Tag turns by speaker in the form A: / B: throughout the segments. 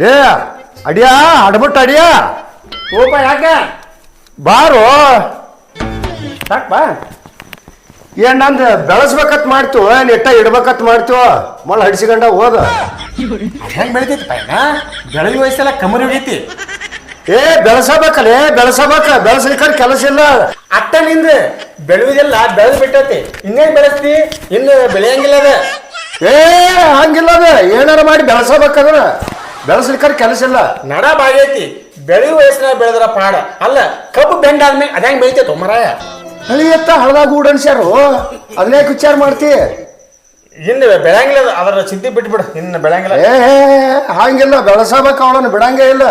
A: Day ಅಡಿಯಾ ಅಡ್ಬಿಟ್ಟು ಅಡಿಯಾ.
B: ಓಪ ಯಾಕೆ?
A: ಬಾರೋ.
B: ಸಾಕ್ ಬಾ.
A: ಏನ್ ನಂದು ಬೆಳೆಸ್ಬೇಕತ್ ಮಾಡ್ತು ನೆಟ್ಟ ಇಡ್ಬೇಕತ್ ಮಾಡ್ತು ಮಳೆ ಹಡಿಸಿಕೊಂಡ ಹೋದ.
B: ಹೆಂಗ್ ಬೆಳಿತೈತಿ ಪೈನ ಬೆಳಗ್ಗೆ ವಯಸ್ಸೆಲ್ಲ ಕಮರಿ ಹೋಗೈತಿ
A: ಏ ಬೆಳೆಸಬೇಕಲ್ಲೇ ಬೆಳೆಸಬೇಕ ಬೆಳಸಲಿಕ್ಕ ಕೆಲಸ ಇಲ್ಲ.
B: ಅಟ್ಟ ನಿಂದ ಬೆಳೆಯುವುದೆಲ್ಲ ಬೆಳೆದು ಬಿಟ್ಟತಿ. ಇನ್ನೇನ್ ಬೆಳೆಸ್ತಿ? ಇನ್ನು ಬೆಳೆಯಂಗಿಲ್ಲ ಅದ.
A: ಏ ಹಂಗಿಲ್ಲ ಅದ. ಏನಾರ ಮಾಡಿ ಬೆಳೆಸಬೇಕದ್ರ ಬೆಳೆಸ್ಲಿಕ್ಕ ಕೆಲಸ ಇಲ್ಲ.
B: ನಡ ಬಾಗೈತಿ ಬೆಳೆಯುವ ವಯಸ್ಸಿನಾಗ ಬೆಳೆದ್ರ ಪಾಡ. ಅಲ್ಲ ಕಬ್ಬು ಬೆಂಡಾದ್ಮೇಲೆ ಅದ ಹೆಂಗ್ ಬೆಳಿತೈತಿ ಮರಾಯ?
A: ಹಳಿ ಎತ್ತ ಹಳದಾಗ ಊಡನ್ಸ್ಯಾರು. ಅದನ್ನೇ ವಿಚಾರ ಮಾಡ್ತಿ?
B: ಇನ್ನು ಬೆಳೆಯಂಗಿಲ್ಲ ಅದ ಅದರ ಚಿಂತೆ ಬಿಟ್ಬಿಡು. ಇನ್ನು ಬೆಳೆಯಂಗಿಲ್ಲ
A: ಏ ಹಂಗಿಲ್ಲ. ಬೆಳೆಸಬೇಕು ಅವಳನ್ನ ಬಿಡಂಗೇ ಇಲ್ಲ.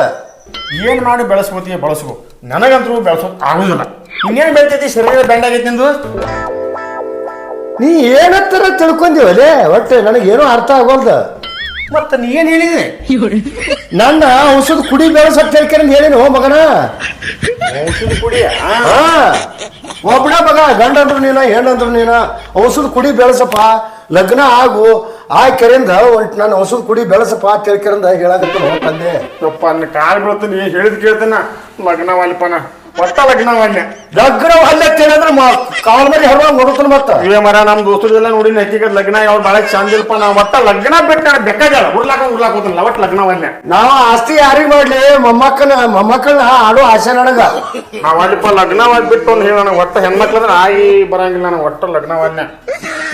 B: ಏನ್ ಮಾಡಿ ಬೆಳೆಸ್ಕೋತೀಯ ಬಳಸ್ಕೋ. ನನಗಂತೂ ಬೆಳೆಸೋ ಆಗುದಿಲ್ಲ. ಇನ್ನೇನ್ ಬೆಳಿತೈತಿ? ಶರೀರ ಬೆಂಡಾಗೈತಿ ನಿಂದು?
A: ನೀ ಏನತ್ತರ ತಿಳ್ಕೊಂಡಿವಲ್ಲೇ ಒಟ್ಟು ನನಗೇನು ಅರ್ಥ ಆಗೋಲ್ದ.
B: ಮತ್ತ ನೀ ಏನ್ ಹೇಳಿದೆ?
A: ನನ್ನ ಔಷಧ ಕುಡಿ ಬೆಳೆಸತ್ ಹೇಳ್ಕೇನೆ ಹೇಳಿನ ಹೋ ಮಗನ?
B: ಔಷಧ ಕುಡಿಯ
A: ಹಾ. ಒಬ್ಬನ ಮಗ ಗಂಡಂದ್ರು ನೀನ ಹೆಣ್ಣಂದ್ರು ನೀನ ಔಷಧ ಕುಡಿ ಬೆಳಸಪ್ಪ ಲಗ್ನ ಆಗು ಆ ಕೆರೆಯಿಂದ ಒಂಟ್ ನನ್ನ ಔಷಧ ಕುಡಿ ಬೆಳಸಪ್ಪ ಕೆರೆ ಕೆರೆಯಿಂದ ಹೇಳಾಕತ್ತ ತಂದೆ.
B: ಅಪ್ಪ ನನ್ನ ಕಾಲ್ ಬೀಳ್ತೀನಿ ನೀ ಹೇಳಿದ್ ಕೇಳ್ತಾನ. ಲಗ್ನ ವಾಲಿಪನ ಒಟ್ಟ ಲಗ್ನ ವಾಲ್ಯ
A: ಲಗ್ನ ಅಲ್ಲೇ ತಿಳಿದ್ರೆ ಕಾಲ್ ಮರಿ ಹರ್ವಾಗ ನೋಡ್ತಾನ ಮತ್ತ.
B: ಇವೇ ಮರ ನಮ್ ದೋಸ್ತರೆಲ್ಲ ನೋಡಿ ಹಕ್ಕಿಗದ ಲಗ್ನ ಯಾವ ಬಾಳ ಚಂದ ಇಲ್ಪ ನಾ ಒಟ್ಟ ಲಗ್ನ ಬಿಟ್ಟು ನಾನು ಬೇಕಾಗಲ್ಲ ಉರ್ಲಾಕ ಉರ್ಲಾಕ ಹೋತಲ್ಲ ಒಟ್ಟ ಲಗ್ನ ವಾಲ್ಯ
A: ನಾವ ಆಸ್ತಿ ಯಾರಿಗ್ ಮಾಡ್ಲಿ ಮೊಮ್ಮಕ್ಕನ ಮೊಮ್ಮಕ್ಕಳನ್ನ ಆಡೋ ಆಸೆ ನನಗ.
B: ನಾ ವಾಲಿಪ ಲಗ್ನ ವಾಲ್ಬಿಟ್ಟು ಅಂತ ಹೇಳೋಣ ಒಟ್ಟ ಹೆಣ್ಮಕ್ಳಂದ್ರೆ ಆಯಿ ಬರಂಗಿಲ್ಲ ನಾನು ಒಟ್ಟ ಲಗ್ನ ವಾಲ್ಯ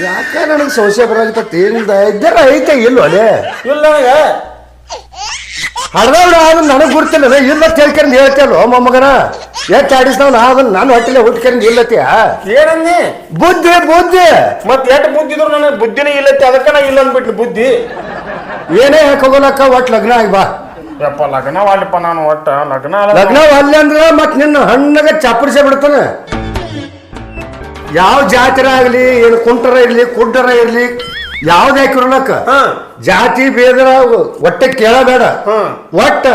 A: ಯಾಕೆ ನನಗೆ ಸೋಸೆ ಬರಾಕತ್ತ ಏನಿಲ್ಲ ಇದ್ದಾರ ಐತೆ
B: ಇಲ್ಲ ನನಗೆ.
A: ಹಡ್ದವ್ರ ಅದನ್ನ ನನಗೆ ಗುರ್ತಿಲ್ಲ. ಇಲ್ಲ ತಿಳ್ಕೊಂಡು ಹೇಳ್ತೇವಲ್ಲ ಮೊಮ್ಮಗನ ಎಷ್ಟು ಆಡಿಸ್ತಾವ್ ಅದನ್ನ ನಾನು ಹೊಟ್ಟಿಲೆ ಹುಟ್ಕೊಂಡು ಇಲ್ಲತ್ತೀಯ
B: ಏನನ್ನಿ?
A: ಬುದ್ಧಿ ಬುದ್ಧಿ.
B: ಮತ್ತೆ ಎಷ್ಟು ಬುದ್ಧಿ ಇದ್ರು ನನಗೆ ಬುದ್ಧಿನೇ ಇಲ್ಲತ್ತೆ ಅದಕ್ಕೆ ನಾ ಇಲ್ಲ ಅಂದ್ಬಿಟ್ಟು ಬುದ್ಧಿ.
A: ಏನೇ ಹಾಕೋಗೋಲಕ್ಕ ಒಟ್ಟು ಲಗ್ನ ಆಗಿ ಬಾ.
B: ಯಪ್ಪ ಲಗ್ನ ವಾಲಿಪ್ಪ ನಾನು ಒಟ್ಟ ಲಗ್ನ ಅಲ್ಲ
A: ಲಗ್ನ ಅಲ್ಲೇ ಅಂದ್ರೆ ಮತ್ತೆ ನಿನ್ನ ಹಣ್ಣಾಗ ಚಾಪಡಿಸೇ ಬಿಡ್ತಾನೆ. ಯಾವ ಜಾತ್ರೆ ಆಗಲಿ ಏನು ಕುಂಟರ ಇರಲಿ ಕುಡ್ಡರ ಇರ್ಲಿ ಯಾವ್ದು ಹಾಕಿರೋಲಕ್ಕ
B: ಹಾ.
A: ಜಾತಿ ಭೇದ ಒಟ್ಟೆ ಕೇಳಬೇಡ.
B: ಹ್ಮ್.
A: ಒಟ್ಟ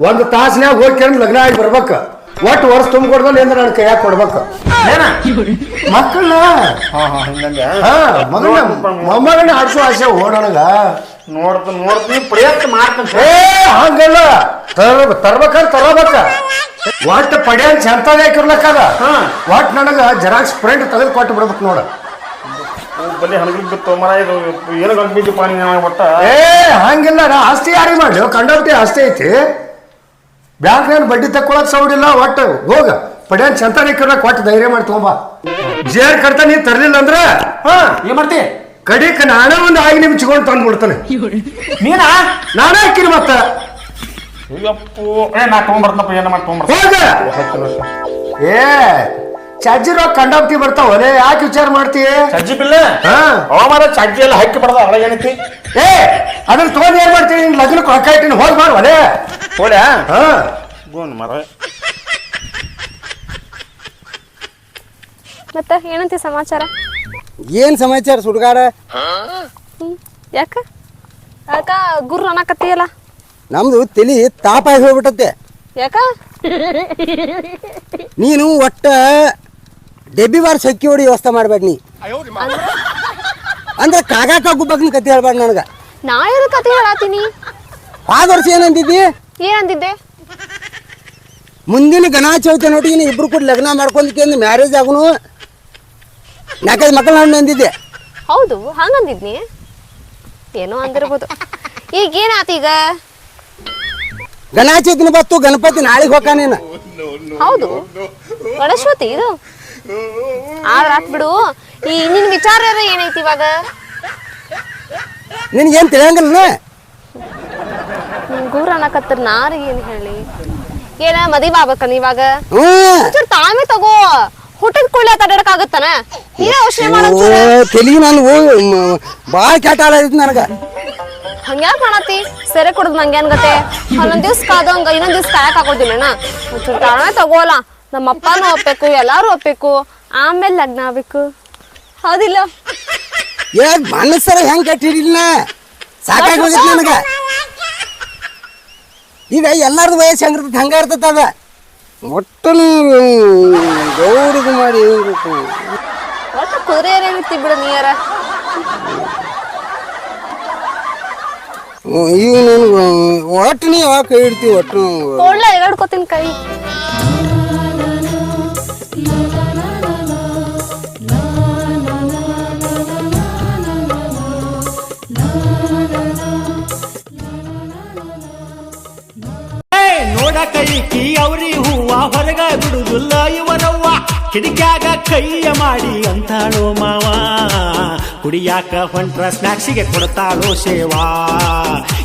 A: ಒಂದು ತಾಸಿನ್ಯಾಗ ಕೇಳಿ ಲಗ್ನ ಆಗಿ ಬರ್ಬೇಕ. ಒಟ್ಟು ವರ್ಷ ತುಂಬಿಕೊಡ್ದಲ್ಲ ಅಂದ್ರೆ ನನ್ನ ಕೈಯಾಗ ಕೊಡ್ಬೇಕು.
B: ಏನ?
A: ಮಕ್ಕಳನ್ನ
B: ಹಾ ಹಾ
A: ಮಗನ ಮೊಮ್ಮಗನ ಆಡ್ಸೋ ಆಸೆ ಓಡೋಣಗ
B: ನೋಡ್ತೀನಿ ನೋಡ್ತೀನಿ ಪ್ರಯತ್ನ ಮಾಡ್ತೀನಿ
A: ಏ ಹಂಗಲ್ಲ. ತರ ತರ್ಬೇಕಾದ್ರೆ ತರಬೇಕ. ಒಟ್ಟು ಪಡೆಯನ್ ಚಂತದ ಹಾಕಿರ್ಲಕ್ಕದ
B: ಹಾ.
A: ಒಟ್ಟು ನನಗ ಜೆರಾಕ್ಸ್ ಪ್ರಿಂಟ್ ತೆಗೆದು ಕೊಟ್ಟು ಬಿಡ್ಬೇಕು ನೋಡ.
B: ಬಲ್ಲಿ ಬಿತ್ತು ಮರ ಇದು ಏನು ಬಿದ್ದಪ್ಪ ನೀನು ಒಟ್ಟ
A: ಏ ಹಂಗಿಲ್ಲ ನಾ ಆಸ್ತಿ ಯಾರಿಗೆ ಮಾಡಿ ಕಂಡವತಿ ಆಸ್ತಿ ಐತಿ. ಬ್ಯಾಂಕ್ನಾಗ ಬಡ್ಡಿ ತಕ್ಕೊಳಕ್ ಸೌಡಿಲ್ಲ ಒಟ್ಟು ಹೋಗ. ಪಡ್ಯಾನ್ ಚಂತಾನೆ ಕೊಟ್ಟು ಒಟ್ಟು ಧೈರ್ಯ ಮಾಡಿ ತಗೊಂಬಾ. ಜೇರ್ ಕಡ್ತ ನೀ ತರ್ಲಿಲ್ಲ ಅಂದ್ರ?
B: ಹಾ ಏನ್ ಮಾಡ್ತಿ?
A: ಕಡಿಕ ನಾನೇ ಒಂದು ಆಗಿ ನಿಮ್ಚಿಕೊಂಡು ತಂದು ಬಿಡ್ತಾನೆ.
B: ನೀನಾ?
A: ನಾನೇ ಹಾಕಿರಿ ಮತ್ತ.
B: ಅಯ್ಯಪ್ಪು. ಏ ನಾ ತೊಗೊಂಬರ್ತಪ್ಪ ಏನ ಮಾಡಿ
A: ಹೋಗ. ಏ ಚಜ್ಜಿ ರೊಕ್ಕ ಕಂಡಾಪ್ತಿ ಬರ್ತಾವ. ಒಲೆ ಯಾಕೆ ವಿಚಾರ ಮಾಡ್ತಿ?
B: ಸಜ್ಜಿ ಬಿಲ್ಲ
A: ಹಾ.
B: ಅವಮಾನ ಚಜ್ಜಿ ಎಲ್ಲ ಹಕ್ಕಿ ಬಡದ ಏನೈತಿ?
A: ಏ ಅದನ್ನ ತಗೊಂಡ್ ಏನ್ ಮಾಡ್ತೀನಿ ನಿನ್ ಲಗ್ನಕ್ಕೆ ರೊಕ್ಕ ಇಟ್ಟಿನಿ ಹೋಗಿ ಮಾಡು ಒಲೆ. ಹಾ.
B: ಗೋನ್ ಮರ.
C: ಮತ್ತ ಏನಂತಿ ಸಮಾಚಾರ?
D: ಏನ್ ಸಮಾಚಾರ ಸುಡ್ಗಾಡ
C: ಹ್ಮ್ ಯಾಕ? ಯಾಕ ಗುರು ಅನ್ನಕತ್ತೀಯಲ್ಲ
D: ನಮ್ದು ತಲಿ ತಾಪಾಗಿ ಹೋಗ್ಬಿಟ್ಟತ್ತೆ.
C: ಯಾಕ?
D: ನೀನು ಒಟ್ಟ ಡೆಬ್ಬಿ ಬಾರ್ ಸಕ್ಕಿ ಹೊಡಿ ವ್ಯವಸ್ಥೆ ಮಾಡ್ಬೇಡ ನೀ. ಅಂದ್ರೆ ಕಾಗಾಕ ಗುಬ್ಬಕ್ನ ಕತೆ ಹೇಳ್ಬೇಡ ನನಗ.
C: ನಾ ಏನು ಕತೆ ಹೇಳಾತೀನಿ.
D: ಆದ ವರ್ಷ ಏನಂದಿದ್ದಿ?
C: ಏನಂದಿದ್ದೆ?
D: ಮುಂದಿನ ಗಣಾ ಚೌತಿ ನೋಡಿ ಇಬ್ರು ಕೂಡ ಲಗ್ನ ಮಾಡ್ಕೊಂಡ್ಕೆ ಮ್ಯಾರೇಜ್ ಆಗುನು? ನಾಲ್ಕೈದು ಮಕ್ಕಳು ನಾನು ಅಂದಿದ್ದೆ.
C: ಹೌದು ಹಂಗಂದಿದ್ನಿ. ಏನೋ ಅಂದಿರ್ಬೋದು. ಈಗ ಏನಾತ ಈಗ?
D: ಗಣಾ ಚೌತಿನ ಬತ್ತು ಗಣಪತಿ ನಾಳೆಗೆ ಹೋಗಾನೇನ
C: ಹೌದು ಗಣೇಶ್ವತಿ ಇದು. ಆತ್ ಬಿಡು. ಈ ನಿನ್ ವಿಚಾರ ಏನೈತಿ ಇವಾಗ?
D: ನಿನ್ಗೇನ್ ತಿಳಿಯಂಗಿಲ್ಲ
C: ಗುರು ಅನ್ನಕತ್ತರ ನಾರಿಗೆ ಏನ್ ಹೇಳಿ? ಏನ ಮದುವೆ ಆಗ್ಬೇಕನ್ ಇವಾಗ? ಒಂಚೂರು ತಾಳ್ಮೆ ತಗೋ. ಹುಟ್ಟಿದ ಕೂಡಲೇ ತಡೆಯಕ್ಕಾಗತ್ತಾನ ನೀನೇ ಯೋಚನೆ ಮಾಡೋ
D: ತಲಿ ನಾನು ಭಾಳ ಕೆಟ್ಟ ಆಡೈತಿ ನನಗೆ.
C: ಹಂಗ್ಯಾಕ್ ಮಾಡತ್ತಿ ಸೆರೆ ಕುಡ್ದು ನಂಗೆ ಗತೆ? ಹನ್ನೊಂದ್ ದಿವ್ಸ ಕಾದಂಗ ಇನ್ನೊಂದ್ ದಿವ್ಸ ಕಾಯಕ್ ಹಾಕೋದಿಲ್ಲ ಒಂಚೂರು ತಾಳ್ಮೆ ತಗೋಲ್ಲ ನಮ್ಮ ಅಪ್ಪನೂ ಒಪ್ಪಬೇಕು ಎಲ್ಲಾರು ಒಪ್ಪಬೇಕು ಆಮೇಲೆ ಲಗ್ನ ಆಗ್ಬೇಕು. ಹೌದಿಲ್ಲ.
D: ಏ ಮನಸ್ಸರ ಹೆಂಗ್ ಕಟ್ಟಿರಿಲ್ಲ ಸಾಕಾಗಿ ಹೋಗಿತ್ತು ನನಗೆ. ಈಗ ಎಲ್ಲಾರ್ದು ವಯಸ್ಸು ಹೆಂಗಿರ್ತೈತೆ ಹಂಗ ಇರ್ತೈತೆ ಅದ. ಒಟ್ಟು ಗೌಡಿಗೆ ಮಾಡಿ
C: ಒಟ್ಟು ಕುದುರೆ ಏನಿರ್ತಿ ಬಿಡು ನೀಯರ.
D: ನನಗೆ ಒಟ್ಟು ನೀ ಯಾವಾಗ ಕೈ ಇಡ್ತೀವಿ ಒಟ್ಟು?
C: ಒಳ್ಳೆ ಎಗಾಡ್ಕೋತೀನಿ ಕೈ.
E: ಕಿಡಿಕ್ಯಾಗ ಕೈಯ ಮಾಡಿ ಅಂತಾಳೋ ಮಾವ. ಕುಡಿಯಾಕ ಹೊಂಟ್ರ ಸ್ನಾಕ್ಸಿಗೆ ಕೊಡ್ತಾಳೋ ಸೇವಾ.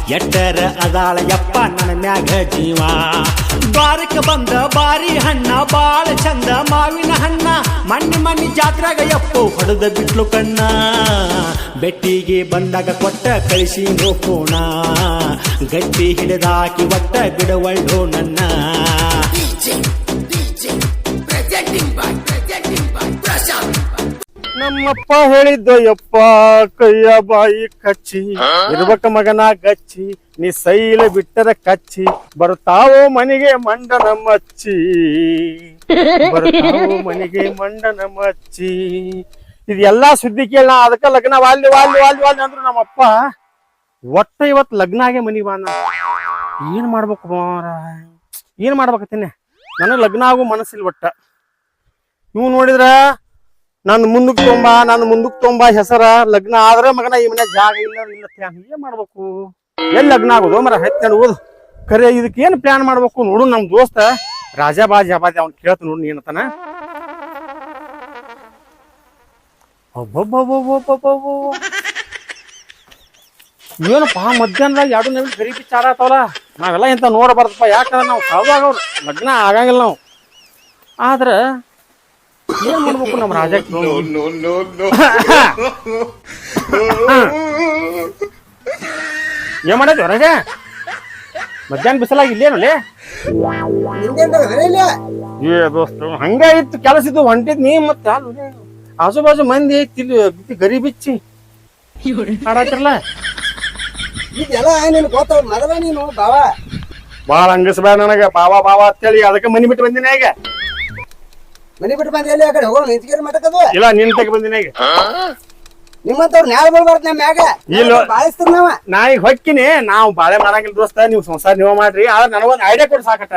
E: ಎಟ್ಟರ ಅದಾಳ ಯಪ್ಪ ನನ್ನ ಮ್ಯಾಗ ಜೀವ. ಬಾರಕ ಬಂದ ಬಾರಿ ಹಣ್ಣ, ಬಾಳ ಚಂದ ಮಾವಿನ ಹಣ್ಣ. ಮಣ್ಣಿ ಮಣ್ಣಿ ಜಾತ್ರಾಗ ಯಪ್ಪು ಹೊಡೆದ ಬಿಟ್ಲು ಕಣ್ಣ. ಬೆಟ್ಟಿಗೆ ಬಂದಾಗ ಕೊಟ್ಟ ಕಳಿಸಿ ನೋಕೋಣ ಗಟ್ಟಿ ಹಿಡಿದಾಕಿ ಒಟ್ಟ ಬಿಡವಳ್ಳು ನನ್ನ.
B: ನಮ್ಮಪ್ಪ ಹೇಳಿದ್ದ ಯಪ್ಪ ಕೈಯ ಬಾಯಿ ಕಚ್ಚಿ ಇರ್ಬೇಕ ಮಗನ ಗಚ್ಚಿ ನೀ ಸೈಲ ಬಿಟ್ಟರ ಕಚ್ಚಿ ಬರ್ತಾವೋ ಮನೆಗೆ ಮಂಡನ ಮಚ್ಚಿ. ಬರ್ತಾವೋ ಮನೆಗೆ ಮಂಡನ ಮಚ್ಚಿ. ಇದೆಲ್ಲಾ ಸುದ್ದಿ ಕೇಳ ಅದಕ್ಕ ಲಗ್ನ ವಾಲ್ಯ ವಾಲ್ಯ ವಾಲ್ಯ ವಾಲ್ಯ ಅಂದ್ರು ನಮ್ಮಪ್ಪ ಒಟ್ಟ ಇವತ್ ಲಗ್ನ ಮನಿ ಮನಿಗೆ ಬಾನ ಏನ್ ಮಾಡ್ಬೇಕು ಮಾರ ಏನ್ ಮಾಡ್ಬೇಕತ್ತೀನಿ? ನನಗ್ ಲಗ್ನ ಆಗೋ ಮನಸ್ಸಿಲ್ ಒಟ್ಟ. ನೀವು ನೋಡಿದ್ರ ನಂದ್ ಮುಂದಕ್ ತೊಂಬ, ನನ್ ಮುಂದಕ್ ತೊಂಬ ಹೆಸರ, ಲಗ್ನ ಆದ್ರೆ ಮಗನ ಈ ಮನೆ ಜಾಗ ಇಲ್ಲ ಇಲ್ಲ ಏನ್ ಮಾಡ್ಬೇಕು. ಎಲ್ಲಿ ಲಗ್ನ ಆಗೋದು ಮರ? ಹೆಚ್ಚು ಓದು. ಕರೆ, ಇದಕ್ಕೆ ಏನ್ ಪ್ಲಾನ್ ಮಾಡ್ಬೇಕು ನೋಡು ನಮ್ ದೋಸ್ತ. ರಾಜಾ ಬಾ ಬಾಜಿ ಅವ್ನ್ ಕೇಳ್ತ ನೋಡು ಏನತನ. ಏನಪ್ಪ, ಮಧ್ಯಾಹ್ನದಾಗ ಎರಡು ನಿಮಿಷ ಗರೀಬಿ ಚಾರ ಆತಾವಲ್ಲ ನಾವೆಲ್ಲ ಇಂತ ನೋಡಬಾರ್ದಪ್ಪ. ಯಾಕಂದ್ರೆ ನಾವು ಸಾವಾಗವ್ರು ಲಗ್ನ ಆಗಂಗಿಲ್ಲ ನಾವು. ಆದ್ರ ಏನ್ ಮಾಡ್ಬೇಕು ನಮ್ಮ ರಾಜ ಏನ್ ಮಾಡೈತಿ ರಾಜ? ಮಧ್ಯಾಹ್ನ ಬಿಸಲಾಗಿ ಇಲ್ಲೇನು ಏ ದೋಸ್ತ ಹಂಗ ಇತ್ತು ಕೆಲಸ ಇದ್ದು ಹೊಂಟಿದ್ ನೀ ಮತ್ತೆ ಆಜು ಬಾಜು ಮಂದಿ ತಿಳಿ ಬಿತ್ತಿ ಗರಿ ಬಿಚ್ಚಿ ಆಡಾತಿರಲ್ಲ
D: ಇದೆಲ್ಲ ನಿನ್ ಗೊತ್ತ ಮೊದಲ ನೀನು ಬಾವ?
B: ಬಾಳ ಹಂಗಸ್ಬೇಡ ನನಗ ಬಾವಾ ಬಾವಾ ಅಂತೇಳಿ ಅದಕ್ಕೆ ಮನಿ ಬಿಟ್ಟು ಬಂದಿನ ಈಗ.
D: ಮನಿ ಬಿಟ್ಟು ಬಂದ ಎಲ್ಲಿ ಆ ಕಡೆ ಹೋಗೋಣ? ನಿಂತ್ಕೇರಿ ಮಟಕದು
B: ಇಲ್ಲ ನಿನ್ ತಗ ಬಂದಿನ ಈಗ.
D: ನಿಮ್ಮಂತವ್ರು ನ್ಯಾಯ ಬರ್ಬಾರ್ದು ನಮ್ಮ ಮ್ಯಾಗ.
B: ಇಲ್ಲ.
D: ಬಾಳಿಸ್ತಾರ ನಾವ.
B: ನಾ ಈಗ ಹೊಕ್ಕಿನಿ. ನಾವು ಬಾಳೆ ಮಾಡಂಗಿಲ್ಲ ದೋಸ್ತ ನೀವು ಸಂಸಾರ ನೀವ ಮಾಡ್ರಿ. ಆದ್ರೆ ನನಗೊಂದು ಐಡಿಯಾ ಕೊಡ್ ಸಾಕಟ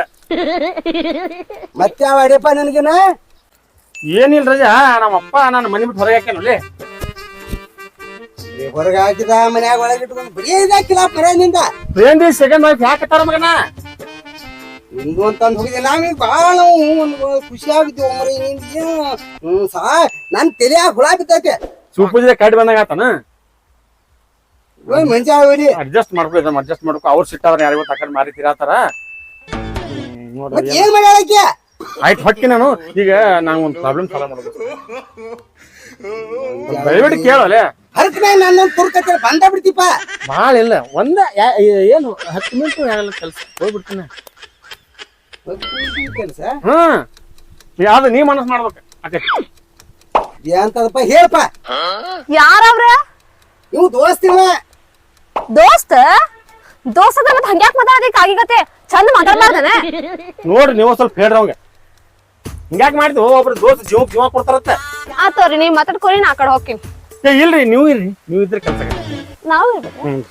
D: ಮತ್ತೆ ಯಾವ ಅಡಿಯಪ್ಪ ನನಗಿನ?
B: ಏನಿಲ್ಲ ರಜಾ ನಮ್ಮಪ್ಪ ನಾನು ಮನಿ ಬಿಟ್ಟು ಹೊರಗೆ ಹಾಕೇನಲ್ಲಿ
D: ಹೊರಗೆ ಹಾಕಿದ ಮನ್ಯಾಗ ಒಳಗೆ ಇಟ್ಕೊಂಡು ಬರೀ ಇದಾಕಿಲ್ಲ ನಿಂದ
B: ಏನ್ ಸೆಕೆಂಡ್ ವೈಫ್ ಯಾಕತ್ತಾರ ಮಗನ?
D: ಹಿಂದು ಅಂತ ಹೋಗಿದ್ದೆ. ನಾವೀಗ ಭಾಳ ಖುಷಿ ಆಗಿದ್ವಿ ಮರಿ ನಿಂದು ಹ್ಮ್ ಸಾ ನನ್ ತಲೆ ಹುಳ ಬಿದ್ದೈತೆ.
B: ಸೂಪುಜೆ ಕಡ್ಡಿ ಬಂದಾಗ ಆತನ?
D: ಮಂಜ ಹೋಗಿ
B: ಅಡ್ಜಸ್ಟ್ ಮಾಡ್ಬೇಕು ಅಡ್ಜಸ್ಟ್ ಮಾಡ್ಬೇಕು ಅವ್ರು ಸಿಟ್ಟಾದ್ರೆ ಯಾರಿಗೂ ತಕೊಂಡ್ ಮಾರಿ ತಿರಾತಾರ
D: ಏನ್ ಮಾಡ್ಯಾಳಕ್ಕೆ?
B: ಆಯ್ತು ಹೊಕ್ಕಿ ನಾನು. ಈಗ ನಾನು ಒಂದು ಪ್ರಾಬ್ಲಮ್ ಸಾಲ್ವ್ ಮಾಡ್ಬೇಕು. ದಯವಿಟ್ಟು ಕೇಳಲೆ.
D: ಹರಕ್ ನನ್ನ ತುರ್ಕತ್ತೆ ಬಂದ ಬಿಡ್ತೀಪ
B: ಭಾಳ ಇಲ್ಲ ಒಂದ ಏನು ಹತ್ತು ಮಿನಿಟ್ ಆಗಲ್ಲ ಕೆಲಸ. ಹೋಗ್ಬಿಡ್ತೀನಿ.
D: ಕೆಲಸ
B: ಹ್ಮ್. ಯಾವ್ದು ನೀ ಮನಸ್ ಮಾಡ್ಬೇಕು.
D: ಎಂತದಪ್ಪ? ಹೇಳಪ್ಪ
C: ಯಾರವ್ರ?
D: ಇವ್ ದೋಸ್ತಿವ
C: ದೋಸ್ತ? ದೋಸ್ತ ಮತ್ ಹಂಗ್ಯಾಕ್ ಮಾತಾಡೋದಕ್ಕೆ ಆಗಿಗತ್ತೆ ಚಂದ ಮಾತಾಡ್ಬಾರ್ದನ?
B: ನೋಡ್ರಿ ನೀವು ಸ್ವಲ್ಪ ಹೇಳ್ರಿ ಅವಂಗ. ಹಿಂಗ್ಯಾಕ್ ಮಾಡಿದ್ವಿ ಒಬ್ರು ದೋಸ್ತ ಜೀವ ಜೀವ ಕೊಡ್ತಾರತ್ತ
C: ಆತವ್ರಿ ನೀವ್ ಮಾತಾಡ್ಕೊರಿ ನಾ ಆ ಕಡೆ ಹೋಗ್ತೀನಿ.
B: ಏ ಇಲ್ರಿ ನೀವು ಇರ್ರಿ. ನೀವು ಇದ್ರೆ ಕೆಲಸ
C: ನಾವು
B: ಹ್ಮ್.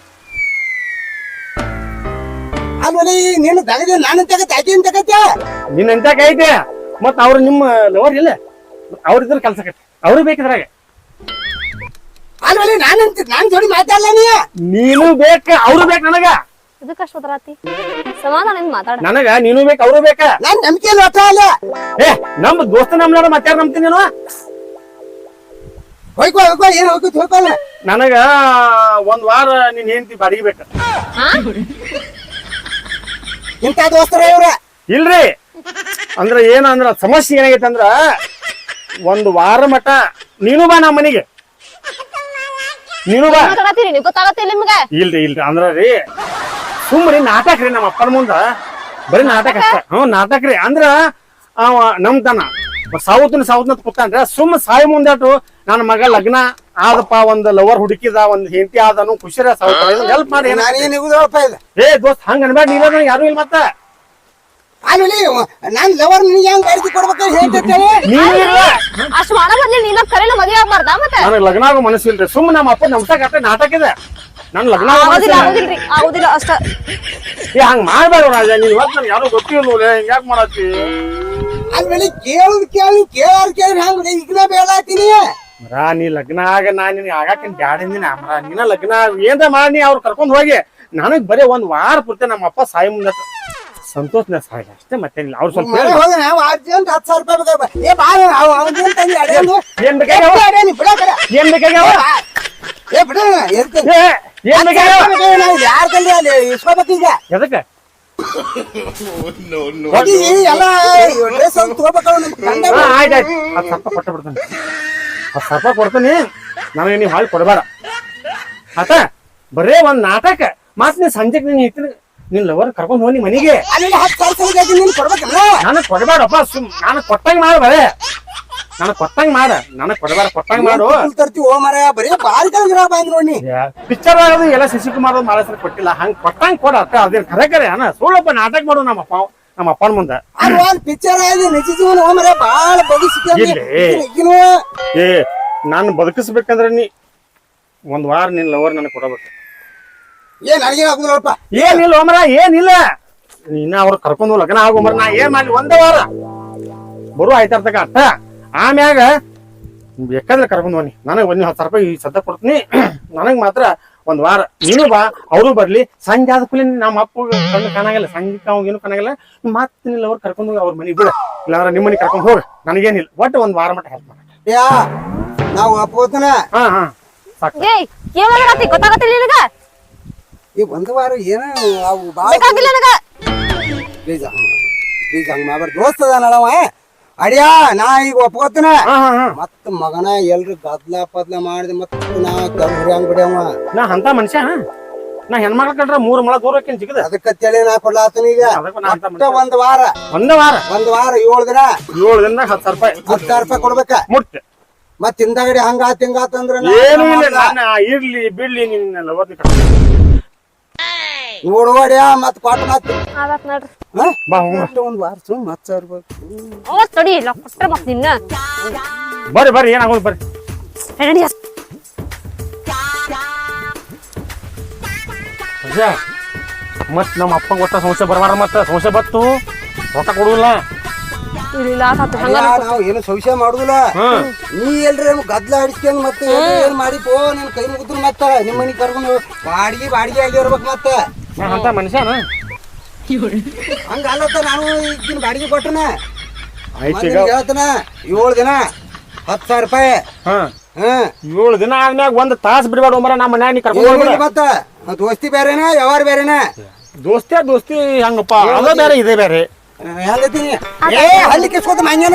D: ಅಲ್ವಲಿ ನೀನು ತಗದೆ ನಾನು ತಗತ್ತೆ ಆಕಿನ ತಗತ್ತೆ
B: ನಿನ್ನ ಎಂತಾಕ ಐತೆ ಮತ್ತ ಅವ್ರು ನಿಮ್ಮ ಲವರ್ ಇಲ್ಲ? ಅವ್ರ ಇದ್ರ ಕೆಲಸ ಅವ್ರು ಬೇಕಿದ್ರಾಗ
D: ಅಲ್ವಲಿ ನಾನು ನಾನ್ ಜೋಡಿ ಮಾತಾಡಲ್ಲ ನೀ?
B: ನೀನು ಬೇಕ ಅವ್ರು ಬೇಕ ನನಗ.
C: ಇದಕ್ಕೆ ಅಷ್ಟು ಬದಲಾತಿ ಸಮಾಧಾನದಿಂದ ಮಾತಾಡ.
B: ನನಗ ನೀನು ಬೇಕ ಅವ್ರು ಬೇಕ.
D: ನಾನ್ ನಂಬಿಕೆ ಅಲ್ಲ.
B: ಏ ನಮ್ ದೋಸ್ತ ನಮ್ನಾರ ಮತ್ತೆ ನಂಬ್ತೀನಿ ನಾನು?
D: ಹೋಯ್ಕೋ ಹೋಯ್ಕೋ ಏನ್ ಹೋಯ್ಕೋ ಹೋಯ್ಕೋಲ್ಲ
B: ನನಗ ಒಂದ್ ವಾರ ನೀನ್ ಹೆಂಡತಿ ಬಾಡಿಗೆ ಬೇಕ.
D: ಇಂಥ ದೋಸ್ತರ ಇವ್ರ.
B: ಇಲ್ರಿ. ಅಂದ್ರ ಏನ ಅಂದ್ರ ಸಮಸ್ಯೆ ಏನಾಗೈತೆ ಅಂದ್ರ ಒಂದ್ ವಾರ ಮಟ ನೀನು ಬಾ ನಮ್ಮ ಮನೆಗೆ. ನೀನು ಬಾ.
C: ಮಾತಾಡತ್ತೀರಿ ನೀವು ಗೊತ್ತಾಗತ್ತಿಲ್ಲ ನಿಮ್ಗೆ?
B: ಇಲ್ರಿ ಇಲ್ರಿ. ಅಂದ್ರ ರೀ ಸುಮ್ರಿ ನಾಟಕ ರೀ ನಮ್ಮ ಅಪ್ಪನ ಮುಂದ. ಬರೀ ನಾಟಕ ಅಷ್ಟ. ಹ್ಮ್ ನಾಟಕ ರೀ. ಅಂದ್ರ ಅವ ನಮ್ತನ. ಸಾವುತನ ಸಾವುತನ ಕೂತಾನ್ರಿ. ಸುಮ್ಮ ಸಾಯಿ ಮುಂದಾಟು ನನ್ನ ಮಗ ಲಗ್ನ ಆದಪ್ಪ ಒಂದ್ ಲವರ್ ಹುಡುಕಿದ ಒಂದ್ ಹೆಂಡತಿ ಆದನು ಖುಷಿರ ಹೆಲ್ಪ್ ಮಾಡಿ ಏ ದೋಸ್ತ್ ಹಂಗ ಅನ್ಬೇಡ ನೀರ ಯಾರು ಇಲ್ಲ ಮತ್ತ.
D: ಅಲ್ವಲಿ ನಾನ್ ಲವರ್ ನಿನಗೆ ಹೆಂಗ್ ಅಡಿಕೆ ಕೊಡ್ಬೇಕು ಹೇಳ್ತೇನೆ
C: ಅಷ್ಟ್ ಮಾಡೋ ಬದ್ಲಿ ನೀನ ಕರೆನ ಮದುವೆ ಆಗ್ಬಾರ್ದ ಮತ್ತೆ?
B: ನನಗ್ ಲಗ್ನ ಆಗೋ ಮನಸ್ಸಿಲ್ರಿ ಸುಮ್ಮ ನಮ್ಮ ಅಪ್ಪ ನಮ್ಸಕ್ ಅಷ್ಟೇ ನಾಟಕ ಇದೆ. ನನ್ ಲಗ್ನ
C: ಆಗೋದಿಲ್ಲ ಆಗೋದಿಲ್ರಿ ಆಗೋದಿಲ್ಲ ಅಷ್ಟ.
B: ಏ ಹಂಗ್ ಮಾಡ್ಬೇಡ ರಾಜ ನೀನ್ ಇವತ್ತು ನನ್ಗೆ ಯಾರು ಗೊತ್ತಿಲ್ಲ ಹಿಂಗ್ಯಾಕ್ ಮಾಡತ್ತಿ?
D: ಅಲ್ಲಿ ಕೇಳುದ್ ಕೇಳಿ ಕೇಳಾರ ಕೇಳಿ ಹಂಗ ಬೇಡಾತೀನಿ
B: ರಾ ನೀ ಲಗ್ನ ಆಗ ನಾ ನಿನ್ ಆಗಾಕಿನ್ ಬ್ಯಾಡಿನ ನೀನ ಲಗ್ನ ಏನ್ರ ಮಾಡಿ ಅವ್ರು ಕರ್ಕೊಂಡ್ ಹೋಗಿ. ನನಗ್ ಬರೀ ಒಂದ್ ವಾರ ಪೂರ್ತಿ ನಮ್ಮ ಅಪ್ಪ ಸಾಯಿ ಮುಂದೆ ಸಂತೋಷನ ಸಾಯಿ ಅಷ್ಟೇ ಮತ್ತೇನಿಲ್ಲ ಅವ್ರು ಸ್ವಲ್ಪ ಹೇಳಿ. ಏನ್ ಬೇಕಾಗ್ಯಾವ ಏನ್ ಬೇಕಾಗ್ಯಾವ
D: ಏ
B: ಏನ್ ಬೇಕಾಗ್ಯಾವ ಎದಕ್ಕೆ? ಹಾ, ಆಯ್ತ್ ಆಯ್ತ್. ಸರ್ಪ ಕೊಟ್ಟು ಬಿಡ್ತಾನೆ. ಹತ್ತು ಸರ್ಪ ಕೊಡ್ತೀನಿ. ನನಗೆ ನೀವು ಹಾಳು ಕೊಡಬೇಡ. ಆತ ಬರೇ ಒಂದ್ ನಾಟಕ. ಮತ್ತೆ ನೀನ್ ಸಂಜೆಗ್ ನೀನ್ ಇಟ್ಟಿನ ನಿನ್ ಲವರ್ ಕರ್ಕೊಂಡ್ ಹೋಗಿ ಮನೆಗೆ.
D: ನೀನ್
B: ನನಗ್ ಕೊಡಬೇಡಪ್ಪ ಸುಮ್ ನಾನು ಕೊಟ್ಟಂಗ್ ಮಾಡ ಬರೇ. ನನಗ್ ಕೊಟ್ಟಂಗ್ ಮಾಡ. ನಾನು ಕೊಡಬಾರ ಕೊಟ್ಟಂಗ್ ಮಾಡು. ಪಿಕ್ಚರ್ ಆಗೋದು ಎಲ್ಲ ಶಶಿಕುಮಾರ್ ಮಾಲಸರ್ ಕೊಟ್ಟಿಲ್ಲ. ಹಂಗ್ ಕೊಟ್ಟಂಗ್ ಕೊಡ ಅಕ್ಕ ಕರೆ ಕರೆ ಅಣ್ಣ. ಸುಳ್ಳಪ್ಪ ನಾಟಕ ಮಾಡು ನಮ್ಮ ಅಪ್ಪ ನಮ್ಮ ಅಪ್ಪನ ಮುಂದೆ.
D: ಒಂದ್ ಪಿಕ್ಚರ್ ನಿಜ ಜೀವನ ಬಾಳ.
B: ಏ ನಾನು ಬದುಕಿಸ್ಬೇಕಂದ್ರೆ ನೀ ಒಂದ್ ವಾರ ನಿನ್ ಲವರ್ ನನಗೆ ಕೊಡಬೇಕು.
D: ಏನ್ ಆಗುದಿಲ್ಲಪ್ಪ
B: ಏನಿಲ್ಲ ಹೋಮರ ಏನಿಲ್ಲ ಇನ್ನ ಅವ್ರು ಕರ್ಕೊಂಡು ಲಗ್ನ ಆಗೋ ಮರ ನಾ ಏನ್ ಮಾಡ್ಲಿ? ಒಂದೇ ವಾರ. ಬರು ಆಯ್ತಾ ತಕ. ಅಟ್ಟ ಆಮ್ಯಾಗ ಬೇಕಾದ್ರೆ ಕರ್ಕೊಂಡು ಬನ್ನಿ ನನಗೆ ಒಂದು ಹತ್ತು ರೂಪಾಯಿ ಸದ್ದ ಕೊಡ್ತೀನಿ. ನನಗ್ ಮಾತ್ರ ಒಂದ್ ವಾರ ನೀನು ಬಾ ಅವರು ಬರ್ಲಿ. ಸಂಜೆ ಆದ ಕೂಲಿ ನಮ್ಮ ಅಪ್ಪ ಕಣ್ಣು ಕಾಣಾಗಲ್ಲ. ಸಂಜೆ ಏನು ಕಾಣಾಗಲ್ಲ. ಮತ್ತೆ ನಿಲ್ಲ ಅವ್ರು ಕರ್ಕೊಂಡು ಹೋಗಿ ಅವ್ರ ಮನೆಗೆ ಬಿಡ. ಇಲ್ಲಾಂದ್ರೆ ನಿಮ್ಮ ಮನೆಗೆ ಕರ್ಕೊಂಡು ಹೋಗ. ನನಗೇನಿಲ್ಲ ಒಟ್ಟು ಒಂದ್ ವಾರ ಮಟ್ಟ ಹೆಲ್ಪ್ ಮಾಡ.
D: ಯಾ ನಾವು
B: ಹಾ ಹಾ. ಸಾಕು.
C: ಏಯ್ ಏನ್ ಮಾಡಕತ್ತಿ ಗೊತ್ತಾಗತ್ತಿಲ್ಲ ನಿನಗ?
D: ಈ ಒಂದು ವಾರ ಏನೋ ಅವು ಬಾಳ
C: ಬೇಕಾಗಿಲ್ಲ ನನಗ?
D: ಪ್ಲೀಸ್ ಪ್ಲೀಸ್ ಹಂಗ ಮಾಡ್ಬಾರ್ದು ದೋಸ್ತ ಅದಾನಲ್ಲವ ಅಡಿಯಾ ನಾ ಈಗ ಒಪ್ಕೋತನ. ಮತ್ತ ಮಗನ ಎಲ್ರು ಗದ್ಲ ಪದ್ಲ ಮಾಡಿದ ಮತ್ತ ನಾ ಹಂಗ್ ಬಿಡ್ಯಾವ.
B: ನಾ ಅಂತ ಮನುಷ್ಯ ನಾ ಹೆಣ್ಮಕ್ಳ ಕಂಡ್ರ ಮೂರ್ ಮಳ ದೂರ ಹಾಕಿನ್ ಸಿಗದ
D: ಅದಕ್ಕ ತಲೆ ನಾ ಕೊಡ್ಲಾತನ ಈಗ. ಒಂದ್ ವಾರ.
B: ಒಂದ್ ವಾರ.
D: ಒಂದ್ ವಾರ ಏಳು ದಿನ.
B: ಏಳು ದಿನ ಹತ್ತು ರೂಪಾಯಿ.
D: ಹತ್ತು ರೂಪಾಯಿ ಕೊಡ್ಬೇಕ.
B: ಮುಟ್ಟ.
D: ಮತ್ ಹಿಂದಗಡೆ ಹಂಗಾತ್ ಹಿಂಗಾತಂದ್ರ
B: ಏನು ಇಲ್ಲ ಇರ್ಲಿ ಬಿಡ್ಲಿ ನಿನ್ನ ಲವರ್ನಿ
D: ನೋಡು ಅಡಿಯಾ ಮತ್ ಕೊಟ್ಟ ಮತ್
C: ಆದಾತ್ ನೋಡ್ರಿ
B: ಬಾ ಹೋಗ
D: ಒಂದ್ ವಾರ ಸುಮ್ ಸಾವಿರ ರೂಪಾಯಿ
C: ಓ ತಡಿ ಇಲ್ಲ ಕೊಟ್ರೆ ಮತ್ ನಿನ್ನ.
B: ಬರ್ರಿ ಬರ್ರಿ ಏನಾಗೋದು ಬರ್ರಿ. ಅಜ್ಜ ಮತ್ ನಮ್ಮ ಅಪ್ಪ ಒಟ್ಟ ಸಮಸ್ಯೆ ಬರಬಾರ ಮತ್ತ. ಸಮಸ್ಯೆ ಬತ್ತು ರೊಕ್ಕ ಕೊಡುದಿಲ್ಲ.
C: ಇಲ್ಲ ಆತಾತು ಹಂಗ
D: ನಾವು ಏನು ಸಂಶಯ ಮಾಡುದಿಲ್ಲ. ನೀ ಎಲ್ರಿ ಗದ್ಲ ಆಡಿಸ್ಕೊಂಡ್ ಮತ್ತೆ ಏನ್ ಮಾಡಿ ಪೋ ನಿನ್ ಕೈ ಮುಗಿದ್ರು ಮತ್ತ. ನಿಮ್ಮ ಮನೆ ಕರ್ಕೊಂಡು ಬಾಡಿಗೆ ಬಾಡಿಗೆ ಆಗಿ ಮತ್ತೆ ಮತ್ತ.
B: ನಾ ಅಂತ ಮನುಷ್ಯನ?
D: ಹಂಗ ಅಲ್ಲತ್ತ ನಾನು ಈಗಿನ ಬಾಡಿಗೆ ಕೊಟ್ಟನ.
B: ಆಯ್ತು ಈಗ.
D: ಹೇಳ್ತಾನ ಏಳು ದಿನ ಹತ್ತು ಸಾವಿರ ರೂಪಾಯಿ.
B: ಹಾ.
D: ಹ್ಮ್
B: ಏಳು ದಿನ ಆದ್ಮ್ಯಾಗ ಒಂದ್ ತಾಸ್ ಬಿಡಬೇಡ ಮರ ನಮ್ಮ ಮನ್ಯಾಗ ನೀ ಕರ್ಕೊಂಡು
D: ಮತ್ತ. ದೋಸ್ತಿ ಬೇರೆನ ವ್ಯವಹಾರ ಬೇರೆನ?
B: ದೋಸ್ತಿ ದೋಸ್ತಿ ಹಂಗಪ್ಪ? ಅದ ಬೇರೆ ಇದೇ ಬೇರೆ.
D: ಹೇಳತ್ತೀನಿ ಏ ಅಲ್ಲಿ ಕಿಸ್ಕೊತ ಮಂಗ್ಯಾನ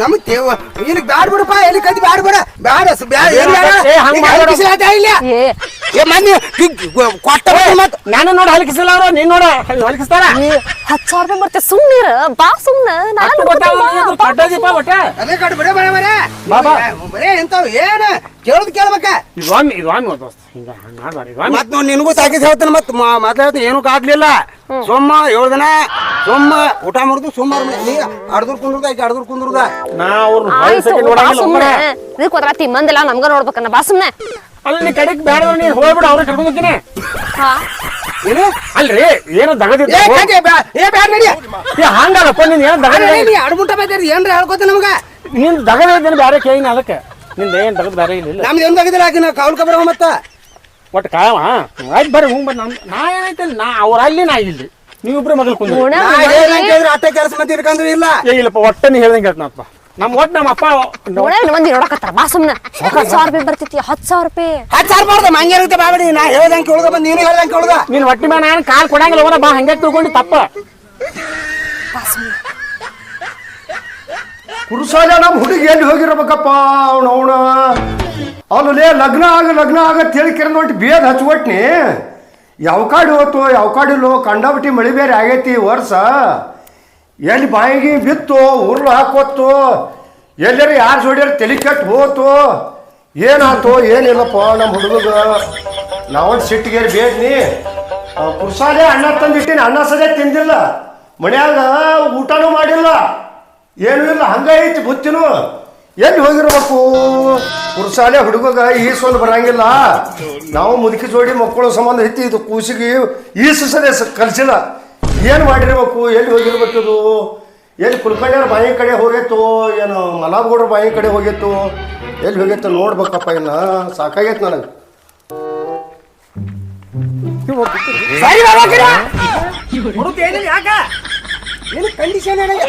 D: ನಮಗ್ ತೇವ ಇಲ್ಲಿ ಬ್ಯಾಡ್ ಬಿಡಪ್ಪ ಎಲ್ಲಿ ಬ್ಯಾಡ್ ಬಿಡ. ಬ್ಯಾಡ ಬ್ಯಾಡ ಏನ್ ಬ್ಯಾಡ?
B: ಏ, ಹಂಗ್
D: ಈಗ
B: ಮಾಡ್ಬೇಡ.
D: ಅಲ್ಲಿ ಕಿಸಿಲಾಟ ಇಲ್ಲ?
C: ಏ.
D: ಏ ಮನ್ನಿ ಕೊಟ್ಟ ಮತ್
B: ನಾನು ನೋಡಿ ಹಲಿಕಿಸಿಲ್ಲ ಅವ್ರು ನೀನ್ ನೋಡ ಹಲಿಕಿಸ್ತಾರ.
C: ಏ, ಹತ್ತ್ ಸಾವಿರ ರೂಪಾಯಿ ಬರ್ತೆ ಸುಮ್ನಿರ. ಬಾ ಸುಮ್ನ ನಾನು
B: ಕಟ್ಟೋದಿಪ್ಪ ಒಟ್ಟ.
D: ಅದೇ ಕಟ್ ಬಿಡ ಬರ ಬರ.
B: ಬಾ, ಬಾ.
D: ಬರೇ ಏನ? ಕೇಳುದ್ ಕೇಳ್ಬೇಕ.
B: ದೋಸ್ತ. ಹಿಂಗ ಹಂಗ್
D: ಮತ್ ನೋಡ್ ನಿನಗೂ ತಾಕಿದ್ ಹೇಳ್ತಾನೆ ಮತ್ ಮಾತಾಡ್ತೀನಿ ಏನೂ ಆಗ್ಲಿಲ್ಲ ಸೊಮ್ಮ ಏಳು ದಿನ. ಸೊಮ್ಮ ಊಟ ಮಾಡುದು ಸೋಮವಾರ ನೀ ಅಡ್ದುರ್ ಕುಂದ್ರದ ಆಯ್ತು ಅಡ್ದುರ್ ಕುಂದ್ರದ.
B: ನಾ ಅವ್ರನ್ನ
C: ಆಯ್ತು
B: ಹೊಲ್ಸಕ್ಕೆ
C: ಬಾ
B: ನೋಡಂಗಿಲ್ಲ
C: ಸುಮ್ನೆ
B: ಒಮ್ಮೆ.
C: ಇದಕ್ ಹೋದ್ರಾತಿ ಮಂದೆಲ್ಲ ನಮ್ಗ ನೋಡ್ಬೇಕನ್ನ ಬಾ ಸುಮ್ನೆ
B: ಅಲ್ಲಿ ಕಡೆಗೆ ಬೇಡ ನೀ ಹೋಗ್ಬಿಡ ಅವ್ರ ಕರ್ಕೊಂಡ್ ಹೋಗ್ತೀನಿ.
C: ಹಾ.
D: ಏನು?
B: ಅಲ್ರಿ ಏನು
D: ಏ ಬ್ಯಾಡ ನಡಿ.
B: ಏ ಹಂಗಲ್ಲಪ್ಪ ನೀನ್ ಏನ್ ದಗದ
D: ನೀ ಬೈತಾರ ಏನ್ರ ಹೇಳ್ಕೊತ ನಮ್ಗ?
B: ನಿನ್ ದಗದ ಬ್ಯಾರೆ ಕೇಳಿನ ಅದಕ್ಕೆ. ನಿಂದ ಏನ್ ದಗದ್ ಬೇರೆ ಇಲ್ಲ
D: ನಮ್ದು ಏನ್ ದಗದಿಲ್ಲ ಹಾಕಿ ನಾ ಕಾವಲ್ ಕಬರ ಮತ್ತ.
B: ಒಟ್ಟು ಕಾಯವ? ಆಯ್ತು ಬರ್ರಿ ಹ್ಞೂ ಬರ್ರಿ. ನಮ್- ನಾ ಏನೈತೆ ನಾ ಅವ್ರ ಅಲ್ಲಿ ನಾ ಇಲ್ಲಿ ನೀವಿಬ್ರು ಮೊದಲು ಕುಂದ್ರಿ.
C: ಗುಣ
D: ನಾ ಏನಂತ ಹೇಳಿದ್ರೆ ಅಟ್ಟೆ ಕೆಲಸ ಮತ್ತೆ ಇರ್ಕಂದ್ರೆ ಇಲ್ಲ.
B: ಏ ಇಲ್ಲಪ್ಪ ಒಟ್ಟ ನೀ ಹೇಳ್ದಂಗೆ ಹೇಳ್ತಾನಪ್ಪ ನಮ್ಮ ಒಟ್ಟು ನಮ್ಮ ಅಪ್ಪ
C: ನೋಡ ಮಂದಿ ನೋಡಕತ್ತಾರ ಬಾ ಸುಮ್ನ. ಹತ್ತು ಸಾವಿರ ರೂಪಾಯಿ ಬರ್ತೈತಿ ಹತ್ತು ಸಾವಿರ ರೂಪಾಯಿ.
D: ಹತ್ತು ಸಾವಿರ ಮಾಡ್ದ ಇರುತ್ತೆ ಬಾಬಡಿ. ನಾ ಹೇಳ್ದಂಗೆ ಕೇಳ್ದ ಬಂದ್ ನೀನು ಹೇಳ್ದಂಗೆ ಕೇಳ್ದ.
B: ನೀನ್ ಒಟ್ಟಿ ಮೇಲೆ ನಾನು ಕಾಲ್ ಕೊಡಂಗಿಲ್ಲ ಹೋದ ಬಾ ಹಂಗೆ ತಿಳ್ಕೊಂಡು ತಪ್ಪ.
C: ಬಾ ಸುಮ್ನೆ.
A: ಕುರುಸಾಗ ನಮ್ಮ ಹುಡುಗಿ ಎಲ್ಲಿ ಹೋಗಿರ್ಬೇಕಪ್ಪ ಅವನು ಅವನಲ್ಲಿ ಲಗ್ನ ಆಗ ಲಗ್ನ ಆಗ ತಿಳಿ ಕಿರಂದ್ ಹೊಂಟಿ ಬೇದ ಹಚ್ಕೊಟ್ನಿ. ಯಾವ ಕಾಡು ಹೋತು, ಯಾವ ಕಾಡಿಲ್ಲೋ ಕಂಡಬಟ್ಟಿ ಮಳೆ ಬೇರೆ ಆಗೈತಿ ವರ್ಷ. ಎಲ್ಲಿ ಬಾಯಿಗೆ ಬಿತ್ತು, ಉರ್ಲು ಹಾಕೋತು ಎಲ್ಲರ ಯಾರು ಜೋಡಿಯಾರ ತಲೆ ಕೆಟ್ಟು ಹೋತು. ಏನಾಯ್ತು, ಏನಿಲ್ಲಪ್ಪ ನಮ್ಮ ಹುಡುಗ ನಾವೊಂದು ಸಿಟ್ಟಿಗೇರಿ ಬೇಡ್ನಿ. ಕುರ್ಸಾಲೆ ಅಣ್ಣ ತಂದಿಟ್ಟಿನಿ, ಅನ್ನ ಸದೇ ತಿಂದಿಲ್ಲ. ಮನ್ಯಾಗ ಊಟನೂ ಮಾಡಿಲ್ಲ. ಏನೂ ಇಲ್ಲ ಹಂಗೈತಿ ಬುತ್ತಿನು. ಎಲ್ಲಿ ಹೋಗಿರ್ಬೇಕು? ಪುರುಸಾಲೆ ಹುಡುಗಗ ಈಸೊಂದು ಬರಂಗಿಲ್ಲ. ನಾವು ಮುದುಕಿ ಜೋಡಿ ಮಕ್ಕಳು ಸಂಬಂಧ ಐತಿ ಇದು ಕೂಸಿಗೆ ಈಸು ಸರಿ ಕಲ್ಸಿಲ್ಲ. ಏನು ಮಾಡಿರ್ಬೇಕು? ಎಲ್ಲಿ ಹೋಗಿರ್ಬೇಕು ಇದು? ಎಲ್ಲಿ ಕುಲ್ಕರ್ಣಿಯವ್ರ ಬಾಯಿ ಕಡೆ ಹೋಗಿತ್ತು ಏನು ಮಲಾಬ್ಗೌಡ್ರ ಬಾಯಿ ಕಡೆ ಹೋಗಿತ್ತು ಎಲ್ಲಿ ಹೋಗಿತ್ತು ನೋಡ್ಬೇಕಪ್ಪ ಇನ್ನ? ಸಾಕಾಗೈತೆ ನನಗೆ.
D: ಕಂಡೀಷನ್ ಏನಾಗ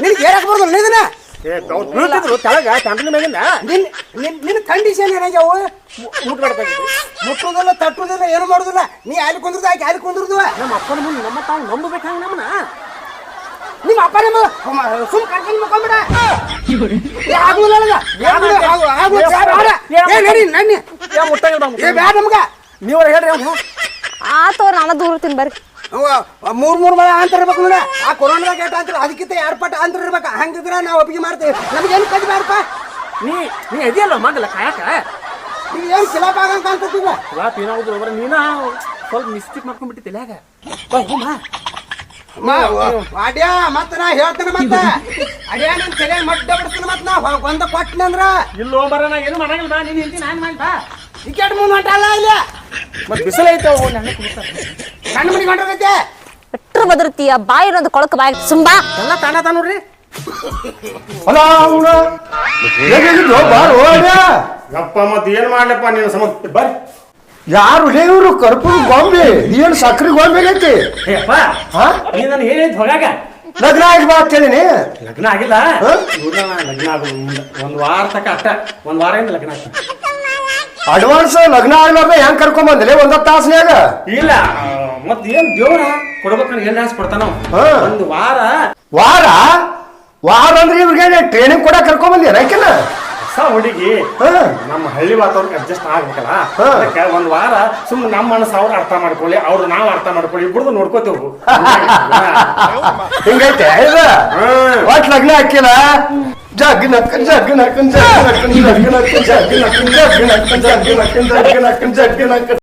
D: ನಿನಗೆ ಹೇಳಕ್ ಬರ್ದು ಇದನ್ನ?
B: ಬೀಳ್ತಿದ್ರು ತೆಳಗ ತಂಡದ ಮ್ಯಾಗಿಂದ
D: ನಿನ್ ನಿನ್ ನಿನ್ನ ಕಂಡೀಷನ್ ಏನಾಗ್ಯಾವ ಮುಟ್ಟುದಿಲ್ಲ ತಟ್ಟುದಿಲ್ಲ ಏನು ಮಾಡುದಿಲ್ಲ. ನೀ ಅಲ್ಲಿ ಕುಂದ್ರದ ಆಕೆ ಅಲ್ಲಿ ಕುಂದ್ರದು.
B: ನಮ್ಮ ಅಪ್ಪನ ಮುಂದೆ ನಮ್ಮ ತಾವು ನಂಬಬೇಕು ನಮ್ಮನ
D: ನಿಮ್ಮ ಅಪ್ಪ ನಿಮ್ಮ ಸುಮ್ ಕರ್ಕೊಂಡು ಮಕ್ಕೊಂಬಿಡ. ಆಗುದಿಲ್ಲ. ಏ, ನಡಿ, ನಮ್ಗ.
B: ನೀವ್ರ ಹೇಳ್ರಿ ಆ
C: ತೋರ್ ನಾನು ದೂರ ತಿನ್ ಬರ್ರಿ.
D: ಮೂರ್ ಮೂರ್ ಮಳೆ ಅಂತ ಇರ್ಬೇಕು ನೋಡ. ಆ ಕೊರೋನಾದಾಗ ಏಟ ಅಂತ ಅದಕ್ಕಿಂತ ಎರಡು ಪಟ್ಟ ಅಂತ ಇರ್ಬೇಕು. ಹಂಗಿದ್ರೆ ನಾವು ಒಪ್ಪಿಗೆ ಮಾಡ್ತೇವೆ. ನಮಗೇನು ಕದಿ ಬಾರಪ್ಪ?
B: ನೀ ನೀ ಅದಿಯಲ್ಲ ಮಗಲ್ಲ ಕಾಯಕ?
D: ನೀ ಏನು ಸಿಲಾಪ್ ಆಗಂತ ಅಂತ
B: ಲಾಪ್ ಏನಾಗುದು ಒಬ್ಬರ ನೀನ ಸ್ವಲ್ಪ ಮಿಸ್ಟೇಕ್ ಮಾಡ್ಕೊಂಡ್ಬಿಟ್ಟಿ ತಲ್ಯಾಗ ಬಾ ಹೋಮ
D: ಅಡ್ಯ ಮತ್ತ ನಾ ಹೇಳ್ತೇನೆ ಮತ್ತ. ಅಡ್ಯಾ ನನ್ ತಲೆ ಮಡ್ಡ ಬಿಡ್ತೀನಿ ಮತ್ತ ನಾ ಒಂದ ಕೊಟ್ಟಿನ ಅಂದ್ರ?
B: ಇಲ್ಲೋ ಬರ ನಾ ಏನು ಮಾಡಂಗಿಲ್ಲ ಬಾ ನೀನ್ ಹೇಳ್ತೀನಿ ನಾನು ಮಾಡಿ ಬಾ.
D: ಟಿಕೆಟ್ ಮುಂದ್ ಹೊಂಟಲ್ಲ ಇಲ್ಲ?
B: ಮತ್ತೆ ಬಿಸಿಲು ಐತೆ ಅವು ನನ್ನ
C: ಬದರ್ತೀಯ ಬಾಯಿ ಕೊಳಕ ಬಾಯಿ. ಸುಂಬಾ.
B: ಎಲ್ಲ ತಾನ ತಾನು ನೋಡ್ರಿ.
A: ಅಲ್ಲ ಅವ್ನ ಬಾರು
B: ಯಪ್ಪ ಮತ್ತೆ ಏನ್ ಮಾಡ್ಲಪ್ಪ ನೀನು ಸಮ ಬರ್ರಿ.
A: ಯಾರು ಇವರು ಕರ್ಪೂರ ಗೊಂಬೆ. ಏನ್ ಸಕ್ರಿ ಗೊಂಬೆ ಐತಿ
B: ಯಪ್ಪ
A: ಹಾ
B: ನಾನು ಹೇಳಿದ್
A: ಲಗ್ನ ಆಗಿ ಬಾ ಅಂತೇಳಿನಿ
B: ಲಗ್ನ ಆಗಿಲ್ಲ? ಇವ್ರ್ನ ಲಗ್ನ ಒಂದ್ ವಾರ ತಕ ಅಷ್ಟ. ಒಂದ್ ವಾರದಿಂದ ಲಗ್ನ ಆಗ್ತದೆ.
A: ಅಡ್ವಾನ್ಸ್ ಲಗ್ನ ಆಗ್ಲಾರ್ದ ಹೆಂಗ್ ಕರ್ಕೊಂಡ್ ಬಂದಿಲ್ಲ ಒಂದ್ ತಾಸ್ನ್ಯಾಗ?
B: ಇಲ್ಲ. ಮತ್ ಏನ್ ದೇವ್ರ ಕೊಡ್ಬೇಕಂದ್ರೆ ಏನ್ ಆಸೆ ಕೊಡ್ತಾನ ಒಂದು
A: ಹಾ.
B: ಒಂದ್ ವಾರ.
A: ವಾರ? ವಾರ ಅಂದ್ರೆ ಇವ್ರಿಗೆ ಟ್ರೈನಿಂಗ್ ಕೂಡ ಕರ್ಕೊಂಡ್ ಬಂದಿರ ಯಾಕಿಲ್ಲ?
B: ಹೊಸ ಹುಡುಗಿ.
A: ಹಾ.
B: ನಮ್ಮ ಹಳ್ಳಿ ವಾತಾವರಣಕ್ಕೆ ಅಡ್ಜಸ್ಟ್ ಆಗ್ಬೇಕಲ್ಲ?
A: ಹಾ.
B: ಅದಕ್ಕೆ ಒಂದ್ ವಾರ ಸುಮ್ಮನೆ ನಮ್ಮ ಮನಸ್ಸು ಅವ್ರು ಅರ್ಥ ಮಾಡ್ಕೊಳ್ಳಿ ಅವ್ರು ನಾವು ಅರ್ಥ ಮಾಡ್ಕೊಳ್ಳಿ ಇಬ್ಬರದು ನೋಡ್ಕೋತೇವು
A: ಹಿಂಗೈತೆ? ಇದು? ಒಟ್ ಲಗ್ನ ಹಾಕಿಲ್ಲ ಜಗ್ಗಿನ ನಕ್ಕನ್ ಜಗ್ ನಕ್ಕನ್ ಜಗ್ ನಕ್ಕನ್ ಜಗ್ ನಕ್ಕನ್ ಜಗ್ ನಕ್ಕನ್ ಜಗ್ ನಕ್ಕನ್ ಜಗ್ ನಕ್ಕನ್ ಜಗ್ ನಕ್ಕನ್ ಜಗ್ ನಕ್ಕನ್